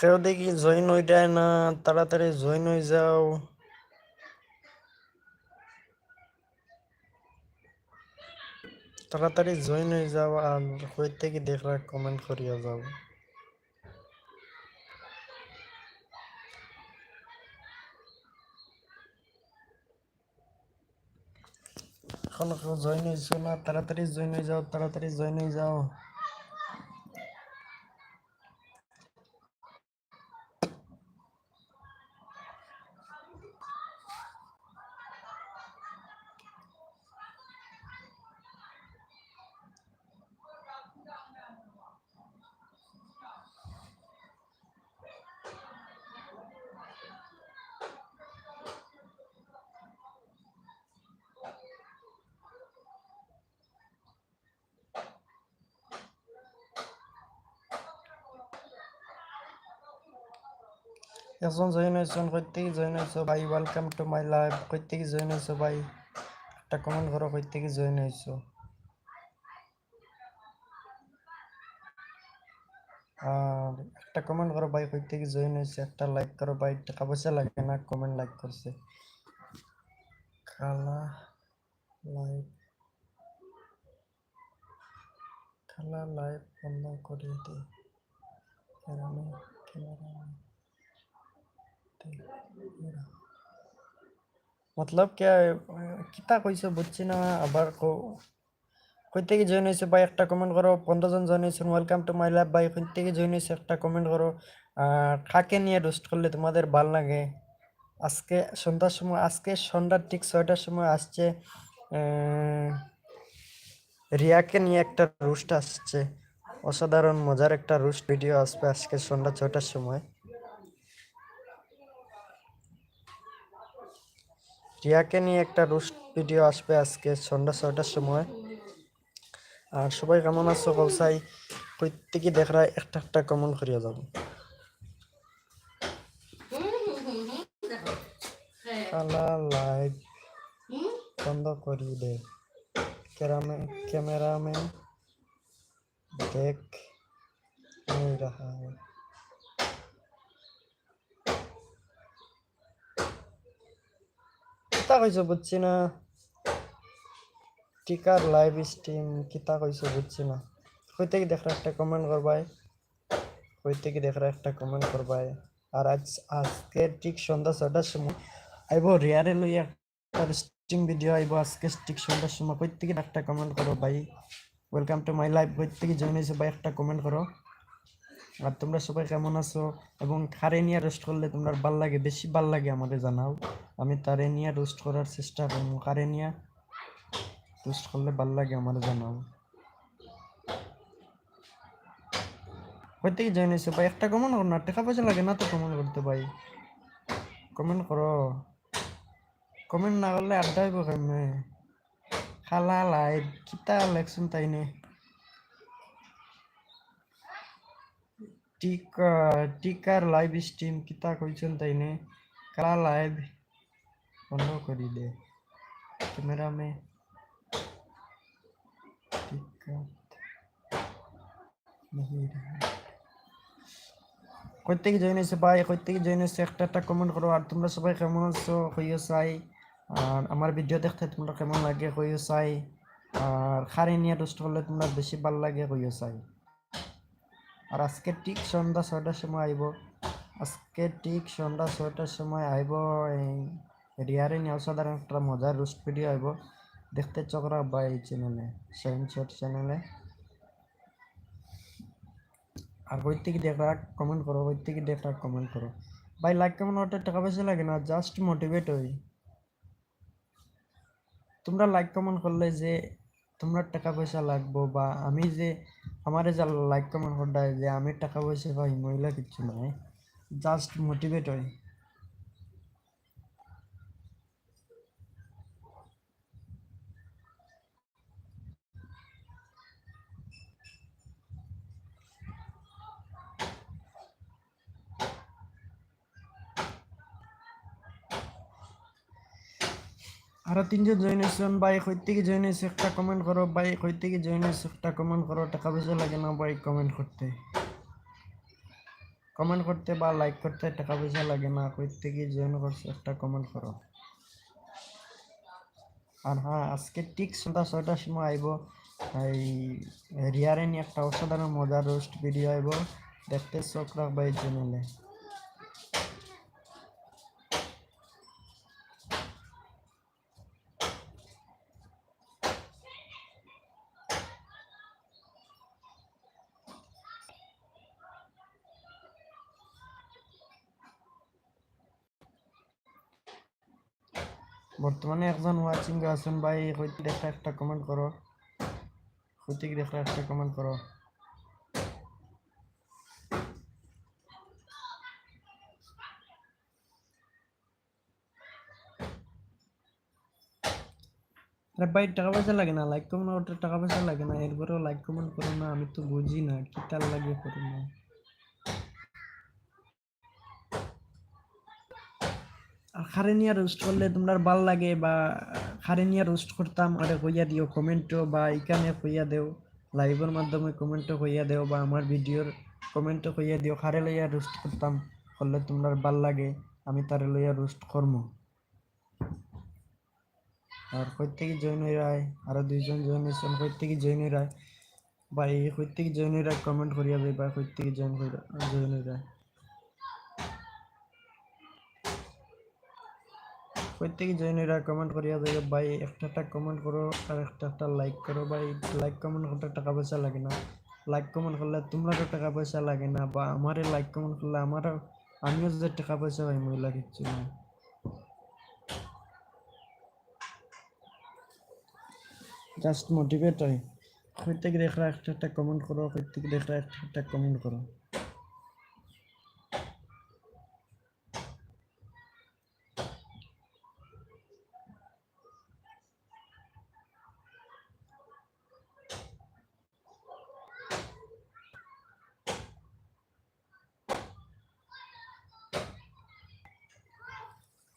সেও দেখি জয়েন হইটায় না, তাড়াতাড়ি জয়েন হয়ে যাও। তাড়াতাড়ি জয়েন হয়ে যাও আর কই থেকে দেখরা কমেন্ট করিয়া যাও। এখনও জয়েন হয়েছো না, তাড়াতাড়ি জয়েন হয়ে যাও, তাড়াতাড়ি জয়েন হয়ে যাও। এখন জয়েন হয়েছেন থেকে জয়েন হয়েছো ভাই ওয়েলকাম টু মাই লাইফ থেকে জয়েন হয়েছো ভাই, একটা কমেন্ট করো থেকে জয়েন হয়েছো। আর একটা কমেন্ট করো ভাই থেকে জয়েন হয়েছে। একটা লাইক করো ভাই, টাকা পয়সা লাগে না কমেন্ট লাইক করছে। খালা লাইভ খালা লাইভ বন্ধ করে দে। ক্যামেরা ক্যামেরা মতলব কে কিতা কইছো বুঝছি না আবার কই থেকে জয়েন হয়েছে ভাই একটা কমেন্ট করো পনেরো জন জয়েন হয়েছেন ওয়েলকাম টু মাই লাইফ ভাই কই থেকে জয়েন হয়েছে একটা কমেন্ট করো কাকে নিয়ে রোস্ট করলে তোমাদের ভালো লাগে আজকে সন্ধ্যার সময় আজকে সন্ধ্যার ঠিক ছয়টার সময় আসছে রিয়াকে নিয়ে একটা রোস্ট আসছে অসাধারণ মজার একটা রোস্ট ভিডিও আসবে আজকে সন্ধ্যা ছয়টার সময় রিয়াকে নিয়ে একটা রোস্ট ভিডিও আসবে আজকে সন্ধ্যা ছয়টার সময় আর সবাই কেমন আছো কলসাই কই থেকে দেখরা একটা একটা কমেন্ট করিয়া যাব খালা লাইভ বন্ধ করি দে ক্যারামে ক্যামেরাম্যান দেখ नहीं रहा है কিতা কইছো বুঝছি না? টিকার লাইভ স্ট্রিম কিতা কইছো বুঝছি না? কই থেকে দেখরা একটা কমেন্ট করবাই কই থেকে দেখরা একটা কমেন্ট করবাই আর আজ আজকে ঠিক সন্ধ্যা ছটার সময় আইব রিয়ারে লইয়া একটা স্ট্রিম ভিডিও আইব আজকে ঠিক সন্ধ্যার সময়। কই থেকে একটা কমেন্ট করো ভাই। ওয়েলকাম টু মাই লাইভ কই থেকে জয়েন হয়েছে ভাই, একটা কমেন্ট করো আর তোমরা সবাই কেমন আছো? এবং খারে নিয়ে রোস্ট করলে তোমরা ভালো লাগে? বেশি ভালো লাগে আমাদের জানাও। আমি তারে নিয়ে রোস্ট করার চেষ্টা করব। খারে নিয়ে রোস্ট করলে ভালো লাগে আমাদের জানাও। কই থেকে জয়েন হয়েছে ভাই? একটা কমেন্ট করো না। টাকা পয়সা লাগে না তো কমেন্ট করতে ভাই? কমেন্ট করো। কমেন্ট না করলে আড্ডা হইব কেমনে? খালা লাইভ কিতা লেখছুন তাই নে? টিকা টিকার লাইভ স্ট্রিম কিতা কইছেন তাই নে কালা লাইভ বন্ধ করি দে ক্যামেরা মে টিকা नहीं रहा কই থেকে জয়েন হয়েছে ভাই কই থেকে জয়েন হয়েছে একটা একটা কমেন্ট করো আর তোমরা সবাই কেমন আছো কইও চাই আর আমার ভিডিও দেখতে তোমরা কেমন লাগে কইও চাই আর খারে নিয়ে রোস্ট করলে তোমরা বেশি ভালো লাগে কইও চাই আর আজকে ঠিক সন্ধ্যা ছয়টার সময় আইব। আজকে ঠিক সন্ধ্যা ছয়টার সময় আইব রিয়ারে অসাধারণ একটা মজার রোস্ট ভিডিও আইব। দেখতে চকরা বা এই চ্যানেলে শাইন শট চ্যানেলে আর কই থেকে দেখা কমেন্ট করো থেকে দেখা কমেন্ট করো। ভাই লাইক কেমন ওটা টাকা পয়সা লাগে না জাস্ট মোটিভেট হই। তোমরা লাইক কমেন্ট করলে যে তোমরা টাকা পয়সা লাগবো বা আমি যে আমার যা লাইক কমেন্ট যে আমি টাকা পয়সা পাই মহিলা কিচ্ছু নয় জাস্ট মোটিভেট হই আরও তিনজন জয়েন হয়েছেন, ভাই কই থেকে জয়েন হয়েছে, একটা কমেন্ট করো, ভাই কই থেকে জয়েন হয়েছে, একটা কমেন্ট করো, টাকা পয়সা লাগে না ভাই কমেন্ট করতে? কমেন্ট করতে বা লাইক করতে টাকা পয়সা লাগে না কই থেকে জয়েন করছ, একটা কমেন্ট করো। আর হ্যাঁ আজকে ঠিক সন্ধ্যা ছয়টার সময় আইব এই রিয়ারে নিয়ে একটা অসাধারণ মজার রোস্ট ভিডিও আইব দেখতে চোখ রাখবা এই চ্যানেলে বর্তমানে একজন ওয়াচিং আছেন, ভাই, হইতে দেখা একটা কমেন্ট করো। হইতে দেখা একটা কমেন্ট করো। আরে ভাই, টাকা পয়সা লাগে না লাইক কমেন্ট করতে টাকা পয়সা লাগে না, এরপরেও লাইক কমেন্ট করো না, আমি তো বুঝি না, কি তার লাগে করো না। খারে নিয়ে রোস্ট করলে তোমার ভালো লাগে বা খারে নিয়ে রোস্ট করতাম, আরে কইয়া দিও কমেন্টও বা এখানে কইয়া দেও লাইভের মাধ্যমে কমেন্টও কইয়া দেও বা আমার ভিডিওর কমেন্টও কইয়া দিও, খারে লইয়া রোস্ট করতাম, করলে তোমার ভালো লাগে, আমি তারে লইয়া রোস্ট করব আর কই থেকে জয়েন হয়ে রায় আরও দুইজন জয়েন হয়েছেন কই থেকে জয়েন হয়ে রায় বা এই কই থেকে জয়েন হয়ে রায় কমেন্ট করিয়া দেয় বা কই জয়েন করে জয়েন হয়ে রায় প্রত্যেকে জয়েনেরা কমেন্ট করিয়া দেবে। ভাই, একটা একটা কমেন্ট করো, আর একটা একটা লাইক করো। ভাই লাইক কমেন্ট করতে টাকা পয়সা লাগে না। লাইক কমেন্ট করলে তোমরাও টাকা পয়সা লাগে না, বা আমারে লাইক কমেন্ট করলে আমারও, আমিও যে টাকা পয়সা পাই মহিলা কিচ্ছু না। জাস্ট মোটিভেট হয়। প্রত্যেকে দেখরা একটা একটা কমেন্ট করো, প্রত্যেকে দেখরা একটা একটা কমেন্ট করো।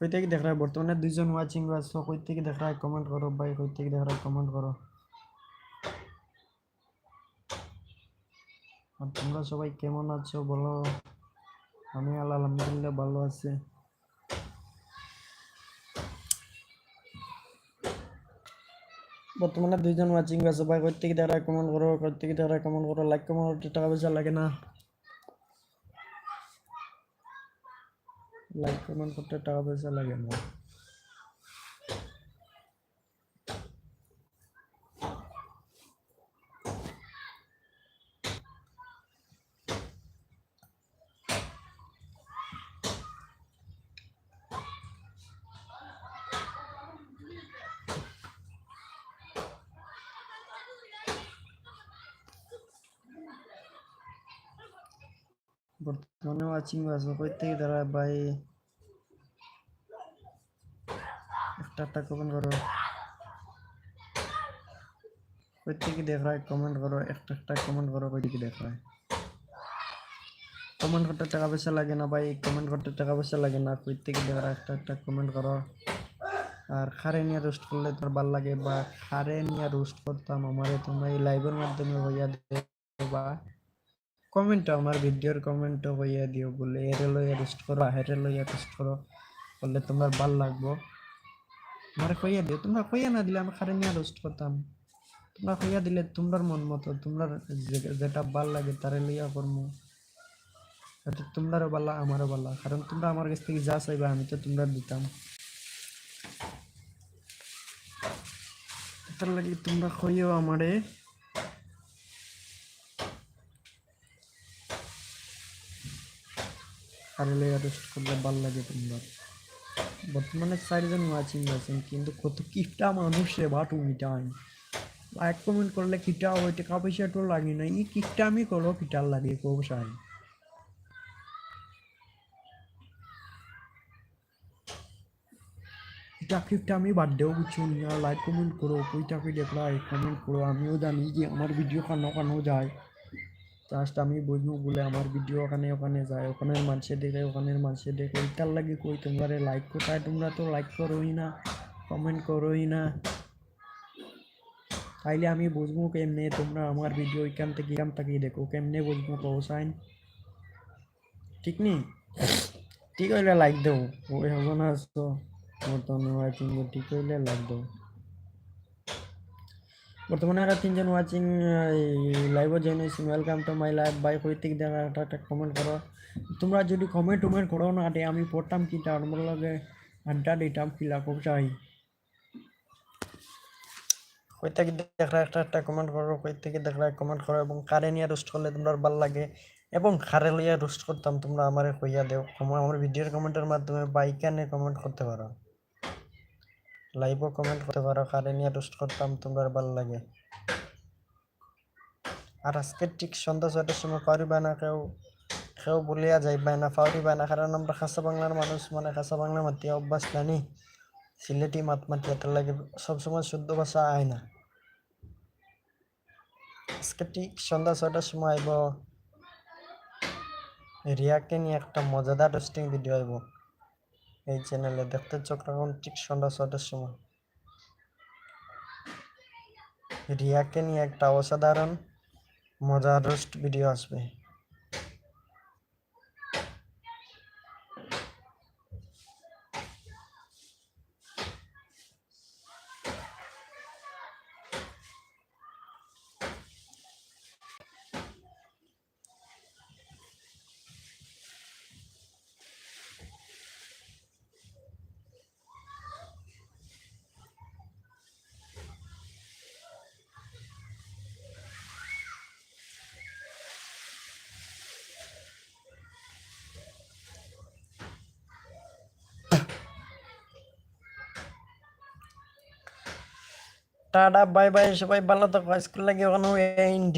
কই থেকে দেখ রায় বর্তমানে দুইজন ওয়াচিং আছো কই থেকে দেখ রায় কমেন্ট করো ভাই কই থেকে দেখ রায় কমেন্ট করো আর তোমরা সবাই কেমন আছো বলো? আমি আলহামদুলিল্লাহ ভালো আছি। বর্তমানে দুইজন ওয়াচিং আছো, ভাই কই থেকে দেখ রায় কমেন্ট করো কই থেকে দেখ রায় কমেন্ট করো লাইক কমেন্ট টাকা পয়সা লাগে না। লাইক কমেন্ট করতে টাকা পয়সা লাগে না ওয়াচিং আছে কই থেকে দাঁড়ায় ভাই? একটা একটা কমেন্ট করো। কই থেকে কমেন্ট করো। একটা একটা কমেন্ট করো, কই থেকে দেখ কমেন্ট করতে টাকা পয়সা লাগে না ভাই। কমেন্ট করতে টাকা পয়সা লাগে না। কই দেখ একটা একটা কমেন্ট করো। আর খারে নিয়ে রোস্ট করলে তোর ভালো লাগে বা খারে নিয়ে রোস্ট করতাম আমারে তোমরা এই লাইভের মাধ্যমে হইয়া দেবা। কমেন্ট আমার ভিডিওর কমেন্ট হইয়া দিও, বলে এরে লইয়া রোস্ট করো হেরে লইয়া রোস্ট করো, বললে তোমার ভালো লাগবো। আমার কইয়া দিও, তোমরা কইয়া না দিলে আমি খারে নিয়ে রোস্ট করতাম। তোমরা কইয়া দিলে তোমরার মন মতো তোমরা যেটা ভালো লাগে তারে লইয়া করমু। এটা তোমরারও বালা আমারও বালা কারণ তোমরা আমার কাছ থেকে যা চাইবা আমি তো তোমরা দিতাম। তার লাগি তোমরা কইও আমারে লইয়া রোস্ট করলে ভালো লাগে তোমরা। বর্তমানে চারজন ওয়াচিং আছেন, কিন্তু কত কিটা মানুষ সেবা তুমি টাইম লাইক কমেন্ট করলে কিটা হয় টাকা পয়সা তো লাগে না ই কিটা আমি করো কিটার লাগে কৌশাই কিটা কিটা আমি বাদ দেও বুঝছ লাইক কমেন্ট করো, কইটা কই দেখলাই কমেন্ট করো। আমিও জানি যে আমার ভিডিও কানো কানো যায়। জাস্ট আমি বুঝব বলে আমার ভিডিও ওখানে ওখানে যায়, ওখানের মানুষে দেখে, ওখানের মানুষে দেখে। ওইটার লাগে কই তোমরা লাইক কোথায়? তোমরা তো লাইক করোই না কমেন্ট করোই না। তাইলে আমি বুঝব কেমনে? তোমরা আমার ভিডিও এখান থেকে এখান থেকে দেখো, কেমনে বুঝব পৌঁছাইন ঠিক নি? ঠিক হইলে লাইক দেও। ওই হব না তো বর্তমানে ওয়াচিং ঠিক হইলে লাইক দেও। বর্তমানে আর তিনজন ওয়াচিং লাইভে জয়েন হয়েছি। Welcome to my live by কৈতিক দেখা একটা একটা কমেন্ট করো। তোমরা যদি কমেন্ট টমেন্ট করো না আটে আমি পড়তাম কি তার? লগে আড্ডা দিতাম কিলা খুব চাই? কই দেখরা একটা একটা কমেন্ট করো কই দেখরা কমেন্ট করো, এবং কারে নিয়ে রোস্ট করলে তোমরা ভালো লাগে, এবং কারে লইয়া রোস্ট করতাম, তোমরা আমারে কইয়া দেও। আমার ভিডিওর কমেন্টের মাধ্যমে বাইকানে কমেন্ট করতে পারো? লাইভও কমেন্ট করতে পারো, কারে নিয়ে রোস্ট করতাম, তোমরা ভালো লাগে। আর আজকে ঠিক সন্ধ্যা ছয়টার সময় পারিবা না, কেউ কেউ বলিয়া যাইবা না, পারিবা না, কারণ আমরা খাসা বাংলার মানুষ মানে খাসা বাংলা মাতিয়া অভ্যাস জানি। সিলেটি মাত মাতিয়া, তার লাগে সবসময় শুদ্ধ ভাষা আয় না। আজকে ঠিক সন্ধ্যা ছয়টার সময় আইব। রিয়াকে নিয়ে একটা মজাদার রোস্টিং ভিডিও আইব। এই চ্যানেলে দেখতে চোখ ঠিক সন্ধ্যা ছটার সময়। রিয়াকে নিয়ে একটা অসাধারণ, মজার রোস্ট ভিডিও আসবে। টাটা বাই বাই সবাই ভালো থাকো স্কুল লাগে ওখানে এন্ড